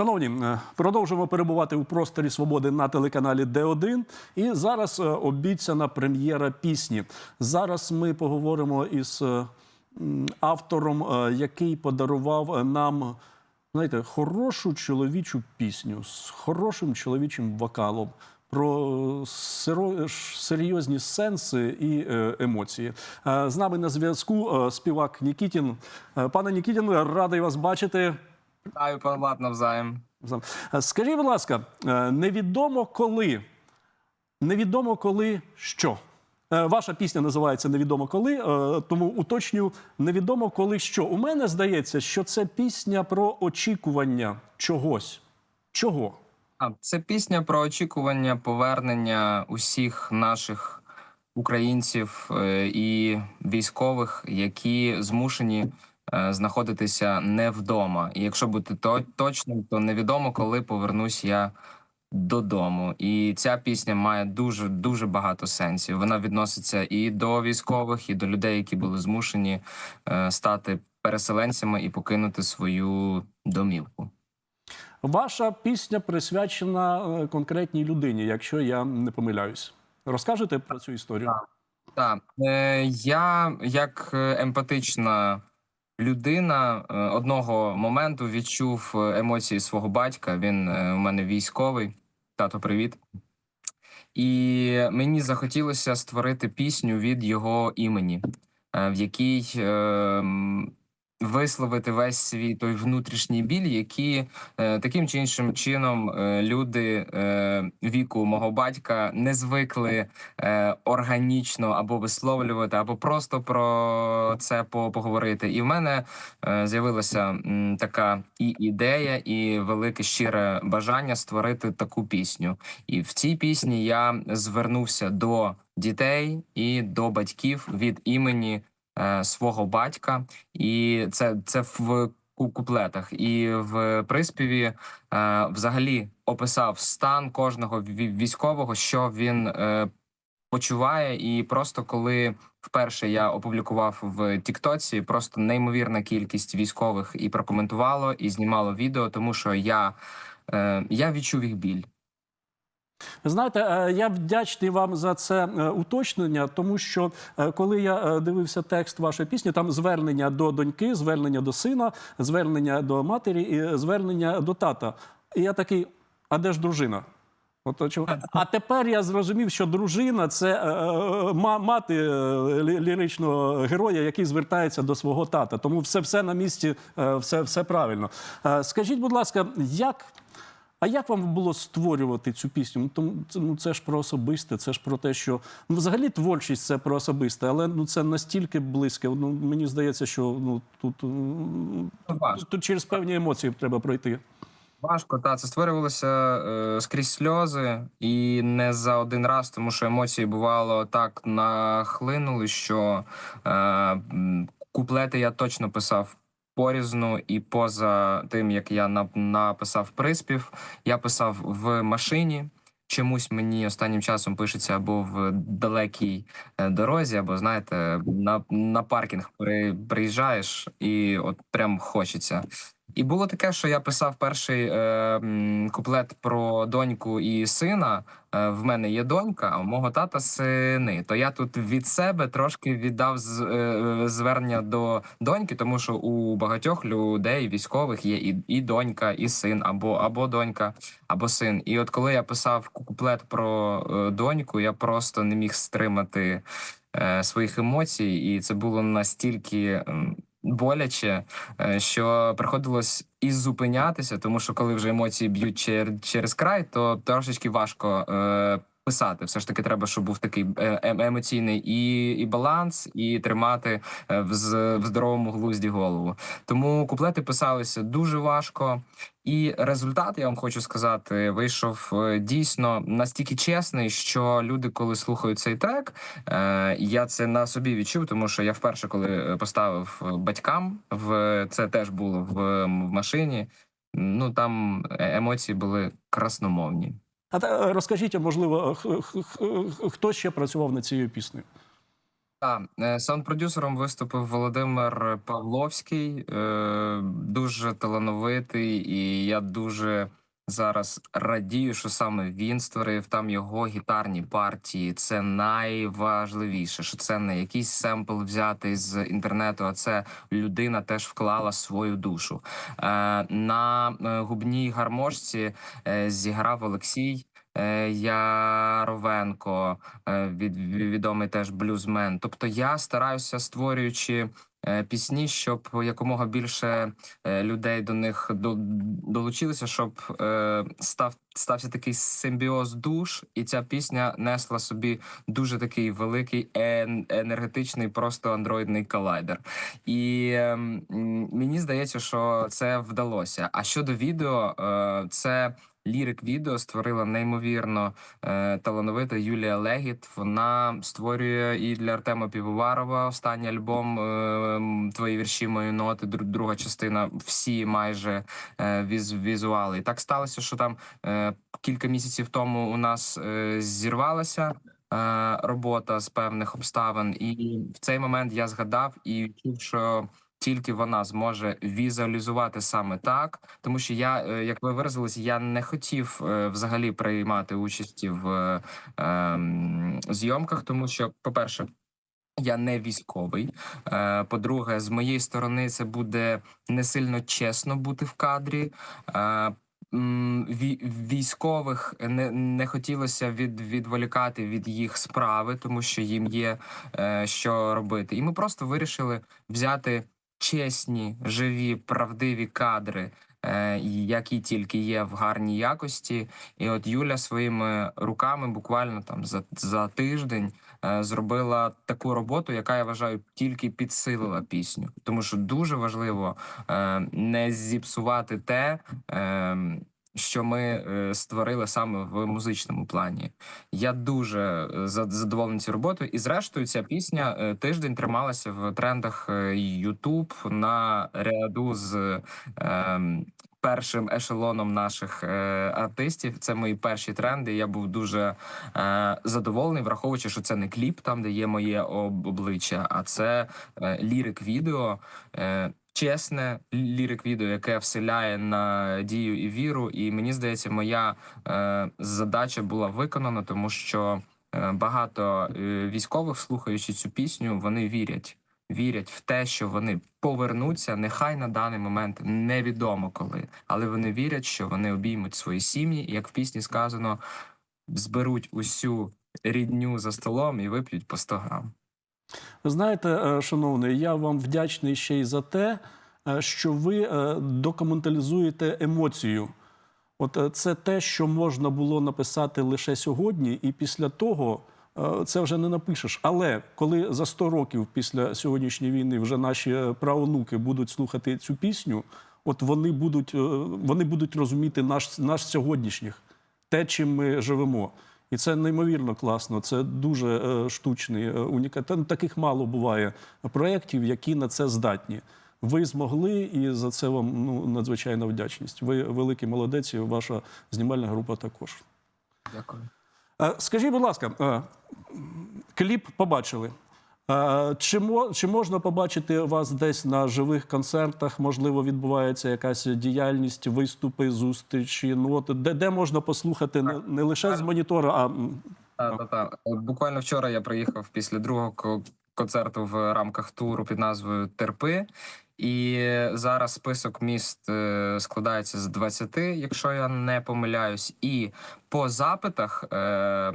Шановні, е, продовжуємо перебувати у просторі свободи на телеканалі Д1. І зараз е, обіцяна прем'єра пісні. Зараз ми поговоримо із е, автором, який подарував нам знаєте, хорошу чоловічу пісню з хорошим чоловічим вокалом. Про серйозні сенси і емоції. З нами на зв'язку співак Нікітін. Пане Нікітін, радий вас бачити. Вітаю, Влад, навзаєм. Е, Скажіть, будь ласка, е, невідомо коли, невідомо коли що. Е, Ваша пісня називається Невідомо коли, тому уточнюю, невідомо коли що. У мене здається, що це пісня про очікування чогось. Чого? А це пісня про очікування повернення усіх наших українців і військових, які змушені знаходитися не вдома. І якщо бути то- точним, то невідомо, коли повернусь я додому. І ця пісня має дуже дуже багато сенсів. Вона відноситься і до військових, і до людей, які були змушені е, стати переселенцями і покинути свою домівку. Ваша пісня присвячена е, конкретній людині, якщо я не помиляюсь. Розкажете про цю історію? Так, е, я як е, емпатична людина е, одного моменту відчув е, емоції свого батька. Він е, у мене військовий. Тато, привіт. І мені захотілося створити пісню від його імені, в якій висловити весь свій той внутрішній біль, який е, таким чи іншим чином е, люди е, віку мого батька не звикли е, органічно або висловлювати, або просто про це по- поговорити. І в мене е, з'явилася м, така і ідея, і велике щире бажання створити таку пісню. І в цій пісні я звернувся до дітей і до батьків від імені свого батька, і це, це в куплетах. І в приспіві е, взагалі описав стан кожного ві- військового, що він е, почуває, і просто коли вперше я опублікував в Тіктоці, просто неймовірна кількість військових і прокоментувало, і знімало відео, тому що я, е, я відчув їх біль. Ви Знаєте, е, я вдячний вам за це е, уточнення, тому що е, коли я дивився текст вашої пісні, там звернення до доньки, звернення до сина, звернення до матері і звернення до тата. І я такий: а де ж дружина? От, а тепер я зрозумів, що дружина це мати ліричного героя, який звертається до свого тата. Тому все, все на місці, все, все правильно. Скажіть, будь ласка, як а як вам було створювати цю пісню? Ну, тому це, ну, це ж про особисте, це ж про те, що ну, взагалі творчість це про особисте, але ну це настільки близьке. Ну мені здається, що ну тут, Важко. тут через певні емоції треба пройти. Важко, та це створювалося е, скрізь сльози, і не за один раз, тому що емоції бувало так нахлинули, що е, куплети я точно писав порізну, і поза тим, як я нап- написав приспів, я писав в машині. Чомусь мені останнім часом пишеться або в далекій е, дорозі, або знаєте, на, на паркінг при, приїжджаєш, і от прям хочеться. І було таке, що я писав перший е, куплет про доньку і сина. Е, в мене є донька, а у мого тата сини. То я тут від себе трошки віддав з, е, звернення до доньки, тому що у багатьох людей військових є і, і донька, і син, або, або донька, або син. І от коли я писав куплет про е, доньку, я просто не міг стримати е, своїх емоцій, і це було настільки. Боляче, е, що приходилось і зупинятися, тому що коли вже емоції б'ють чер- через край, то трошечки важко е, писати. Все ж таки, треба, щоб був такий е, ем- емоційний і, і баланс, і тримати е, в, в здоровому глузді голову. Тому куплети писалися дуже важко. І результат, я вам хочу сказати, вийшов е, дійсно настільки чесний, що люди, коли слухають цей трек, я це на собі відчув, тому що я вперше, коли поставив батькам, в це теж було в, машині. Ну там емоції були красномовні. А та, е, розкажіть, можливо, х- хто ще працював над цією піснею? Так, е, саунд-продюсером виступив Володимир Павловський, е, дуже талановитий, і я дуже зараз радію, що саме він створив там його гітарні партії. Це найважливіше, що це не якийсь семпл взятий з інтернету, а це людина теж вклала свою душу. Е, На е, губній гармошці е, зіграв Олексій. Яровенко, від, відомий теж блюзмен. Тобто я стараюся створюючи пісні, щоб якомога більше е, людей до них до, долучилося, щоб е, став стався такий симбіоз душ, і ця пісня несла собі дуже такий великий енергетичний, просто андроїдний колайдер. І ем, мені здається, що це вдалося. А щодо відео, е, це. Лірик відео створила неймовірно е, талановита Юлія Легіт. Вона створює і для Артема Півоварова останній альбом е, Твої вірші, мої ноти. дру- Друга частина. Всі майже е, віз, візуали. І так сталося, що там е, кілька місяців тому у нас е, зірвалася. е, Робота з певних обставин, і в цей момент я згадав і відчув, що тільки вона зможе візуалізувати саме так, тому що я, е, як ви виразились, я не хотів е, взагалі приймати участі в е, ем, зйомках, тому що, по-перше, я не військовий. Е, По-друге, з моєї сторони, це буде не сильно чесно бути в кадрі. Військових не, не хотілося від, відволікати від їх справи, тому що їм є що робити. І ми просто вирішили взяти чесні, живі, правдиві кадри, е, які тільки є в гарній якості. І от Юля своїми руками буквально там за, за тиждень е, зробила таку роботу, яка я вважаю тільки підсилила пісню. Тому що дуже важливо е, не зіпсувати те. Що ми е, створили саме в музичному плані. Я дуже е, задоволений цією роботою. І зрештою, ця пісня е, тиждень трималася в трендах YouTube на ряду з ем, першим ешелоном наших е, артистів. Це мої перші тренди. Я був дуже е, задоволений, враховуючи, що це не кліп, там де є моє обличчя, а це е, лірик відео. Е, Чесне лірик відео, яке вселяє надію і віру. І мені здається, моя е, задача була виконана, тому що е, багато е, військових, слухаючи цю пісню, вони вірять. Вірять в те, що вони повернуться. Нехай на даний момент невідомо коли, але вони вірять, що вони обіймуть свої сім'ї, як в пісні сказано, зберуть усю рідню за столом і вип'ють по 100 грам. Ви знаєте, е, шановний, я вам вдячний ще й за те, е, що ви е, документалізуєте емоцію. От це те, що можна було написати лише сьогодні, і після того це вже не напишеш. Але коли за 100 років після сьогоднішньої війни вже наші правонуки будуть слухати цю пісню, от вони будуть, вони будуть розуміти наш, наш сьогоднішніх, те, чим ми живемо. І це неймовірно класно. Це дуже е, штучний е, унікат. Таких мало буває проєктів, які на це здатні. Ви змогли, і за це вам ну, надзвичайна вдячність. Ви великий молодець, і ваша знімальна група також. Дякую. Е, Скажіть, будь ласка, кліп побачили. Е, Чи, чи можна побачити вас десь на живих концертах? Можливо, відбувається якась діяльність, виступи, зустрічі? Ну, от, де, де можна послухати не, не лише з монітора, а Та. От Буквально вчора я приїхав після другого концерту в рамках туру під назвою Терпи. І зараз список міст е, складається з 20, якщо я не помиляюсь. І по запитах е,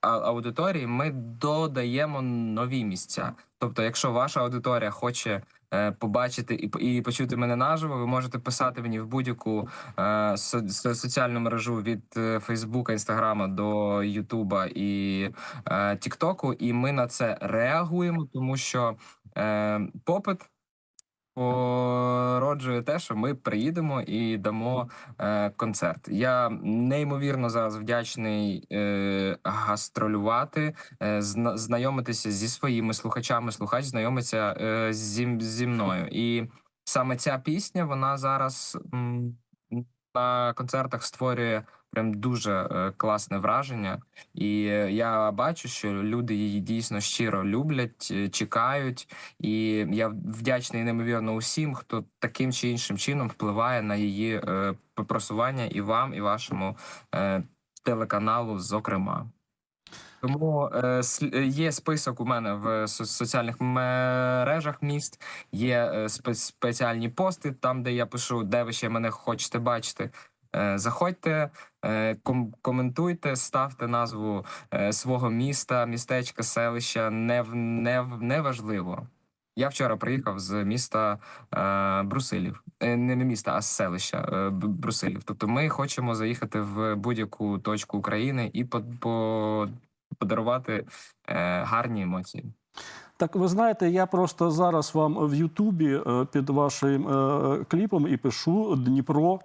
аудиторії ми додаємо нові місця. Тобто, якщо ваша аудиторія хоче е, побачити і, і почути мене наживо, ви можете писати мені в будь-яку е, со- со- соціальну мережу від е, Фейсбука, Інстаграма до Ютуба і е, Тіктоку, і ми на це реагуємо, тому що е, попит породжує те, що ми приїдемо і дамо е, концерт. Я неймовірно зараз вдячний е, гастролювати, е, зна- знайомитися зі своїми слухачами. Слухач знайомиться е, зі, зі мною. І саме ця пісня вона зараз м, на концертах створює прям дуже е, класне враження. І е, я бачу, що люди її дійсно щиро люблять, е, чекають. І я вдячний неймовірно усім, хто таким чи іншим чином впливає на її просування і вам, і вашому телеканалу, зокрема. Тому є список у мене в со- соціальних мережах міст, є спе- спеціальні пости, там, де я пишу, де ви ще мене хочете бачити. Заходьте, коментуйте, ставте назву е, свого міста, містечка, селища. Не, не, не важливо. Я вчора приїхав з міста е, Брусилів. Е, не міста, а з селища е, Брусилів. Тобто ми хочемо заїхати в будь-яку точку України і по, по, подарувати е, гарні емоції. Так, ви знаєте, я просто зараз вам в Ютубі е, під вашим е, кліпом і пишу Дніпро.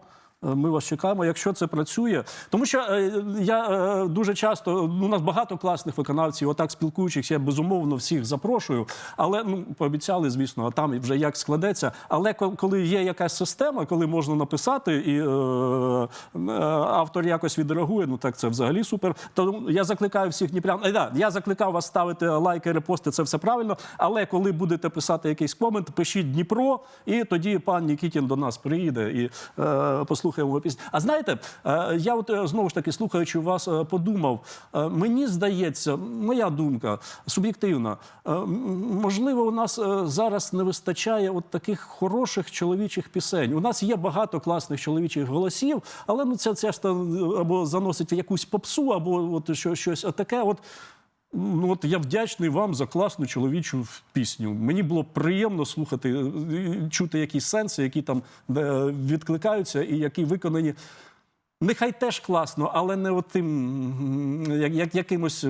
Е, Ми вас чекаємо, якщо це працює. Тому що е, я е, дуже часто ну, у нас багато класних виконавців, отак спілкуючих, я безумовно всіх запрошую. Але ну пообіцяли, звісно, а там вже як складеться. Але коли є якась система, коли можна написати, і автор якось відреагує, ну так це взагалі супер. То я закликаю всіх дніпрян. Да, я закликав вас ставити лайки, репости, це все правильно. Але коли будете писати якийсь комент, пишіть Дніпро, і тоді пан Нікітін до нас приїде і е, послухаємо його пісню. А знаєте, е, я от е, знову ж таки слухаючи вас, е, подумав. мені здається, моя думка суб'єктивна. можливо, у нас зараз не вистачає от таких хороших чоловічих пісень. У нас є багато класних чоловічих голосів, але ну це часто е, або заносить якусь попсу, або от що, щось таке. От Ну, от я вдячний вам за класну чоловічу пісню. Мені було приємно слухати, е, чути якісь сенси, які там е, відкликаються, і які виконані. Нехай теж класно, але не отим, як, як якимось,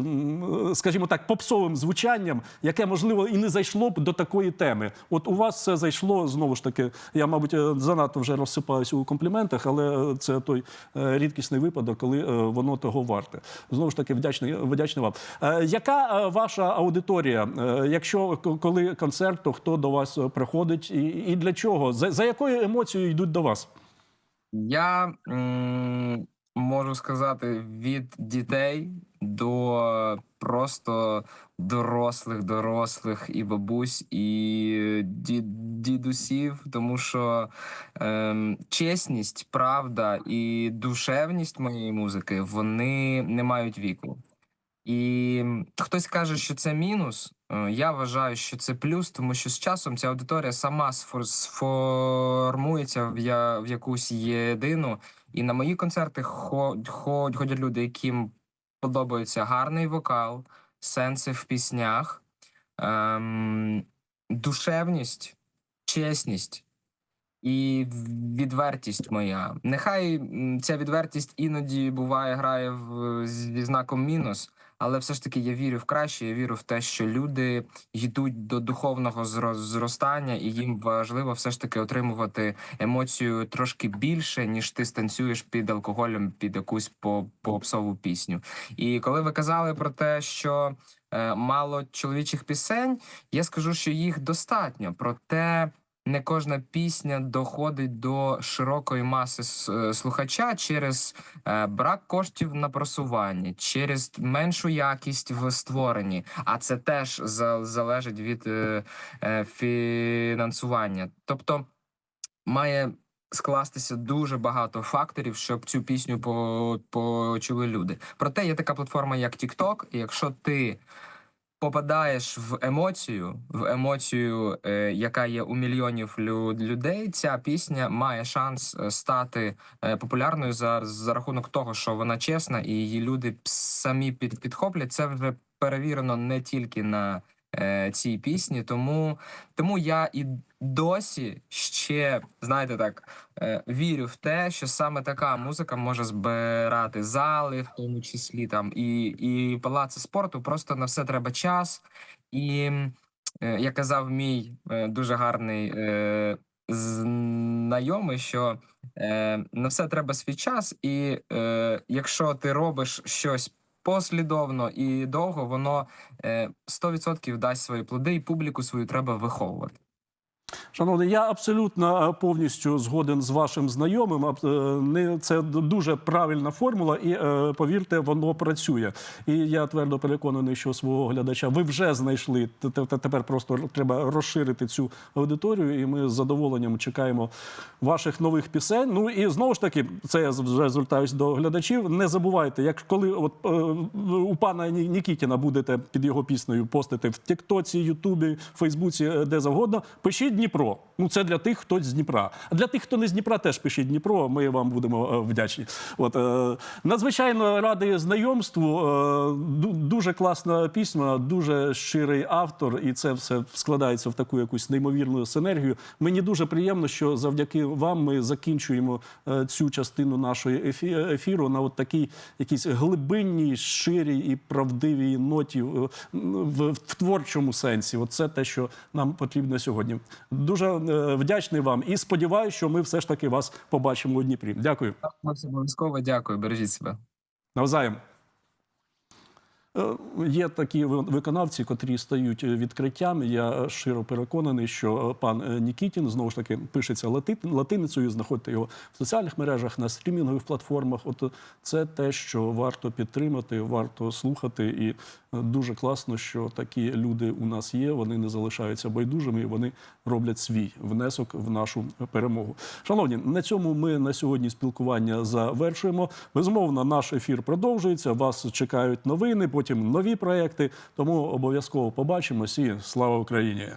скажімо так, попсовим звучанням, яке можливо і не зайшло б до такої теми. От у вас це зайшло знову ж таки. Я, мабуть, е, занадто вже розсипаюсь у компліментах, але це той е, рідкісний випадок, коли е, воно того варте. Знову ж таки, вдячний, вдячний вам. Е, Яка е, ваша аудиторія? Е, Якщо коли концерт, то хто до вас е, приходить, і, і для чого? За, за якою емоцією йдуть до вас? Я можу сказати від дітей до просто дорослих, дорослих і бабусь, і ді, дідусів, тому що ем, чесність, правда і душевність моєї музики вони не мають віку. І хтось каже, що це мінус. Е, Я вважаю, що це плюс, тому що з часом ця аудиторія сама сфор- сформується в, якусь єдину. І на мої концерти хо- хо- ходять люди, яким подобається гарний вокал, сенси в піснях, ем, душевність, чесність. І відвертість моя. Нехай ця відвертість іноді буває, грає в зі знаком мінус, але все ж таки я вірю в краще. Я вірю в те, що люди йдуть до духовного зростання, і їм важливо все ж таки отримувати емоцію трошки більше, ніж ти станцюєш під алкоголем під якусь по- попсову пісню. І коли ви казали про те, що е, мало чоловічих пісень, я скажу, що їх достатньо. Проте не кожна пісня доходить до широкої маси е, слухача через е, брак коштів на просування, через меншу якість в створенні. А це теж за- залежить від е, фінансування. Тобто має скластися дуже багато факторів, щоб цю пісню почули люди. Проте є така платформа, як TikTok, і якщо ти попадаєш в емоцію, в емоцію, е, яка є у мільйонів лю- людей, ця пісня має шанс е, стати е, популярною за, за рахунок того, що вона чесна, і її люди самі під, підхоплять. Це вже перевірено не тільки на е, цій пісні, тому, тому я і досі ще знаєте так е, вірю в те, що саме така музика може збирати зали, в тому числі там і, і палаци спорту. Просто на все треба час. І е, як казав мій е, дуже гарний е, знайомий, що е, на все треба свій час, і е, якщо ти робиш щось. Послідовно і довго воно е, 100% дасть свої плоди, і публіку свою треба виховувати. Шановний, я абсолютно е, повністю згоден з вашим знайомим. Е, це дуже правильна формула, і е, повірте, воно працює. І я твердо переконаний, що свого глядача ви вже знайшли. Тепер просто треба розширити цю аудиторію, і ми з задоволенням чекаємо ваших нових пісень. Ну і знову ж таки, це я вже звертаюсь до глядачів. Не забувайте, як коли от у пана Нікітіна будете під його піснею постити в Тіктоці, Ютубі, Фейсбуці, де завгодно, пишіть Дніпро. Ну це для тих, хто з Дніпра. А для тих, хто не з Дніпра, теж пишіть Дніпро. Ми вам будемо е, вдячні. От е, надзвичайно радий знайомству. Е, дуже класна пісня, дуже щирий автор, і це все складається в таку якусь неймовірну синергію. Мені дуже приємно, що завдяки вам ми закінчуємо е, цю частину нашої ефі- ефіру на от такій якійсь глибинній, щирій і правдивій ноті е, в, в творчому сенсі. От це те, що нам потрібно сьогодні. Дуже е, вдячний вам і сподіваюся, що ми все ж таки вас побачимо у Дніпрі. Дякую. Максим, обов'язково дякую. Бережіть себе. Навзаєм. Е, Є такі ви- виконавці, котрі стають е, відкриттям. Я щиро переконаний, що е, пан Нікітін знову ж таки пишеться лати- латиницею. Знаходьте його в соціальних мережах, на стрімінгових платформах. От це те, що варто підтримати, варто слухати. І дуже класно, що такі люди у нас є. Вони не залишаються байдужими, і вони роблять свій внесок в нашу перемогу. Шановні, на цьому ми на сьогодні спілкування завершуємо. Безумовно, наш ефір продовжується. Вас чекають новини, потім нові проекти. Тому обов'язково побачимось і слава Україні!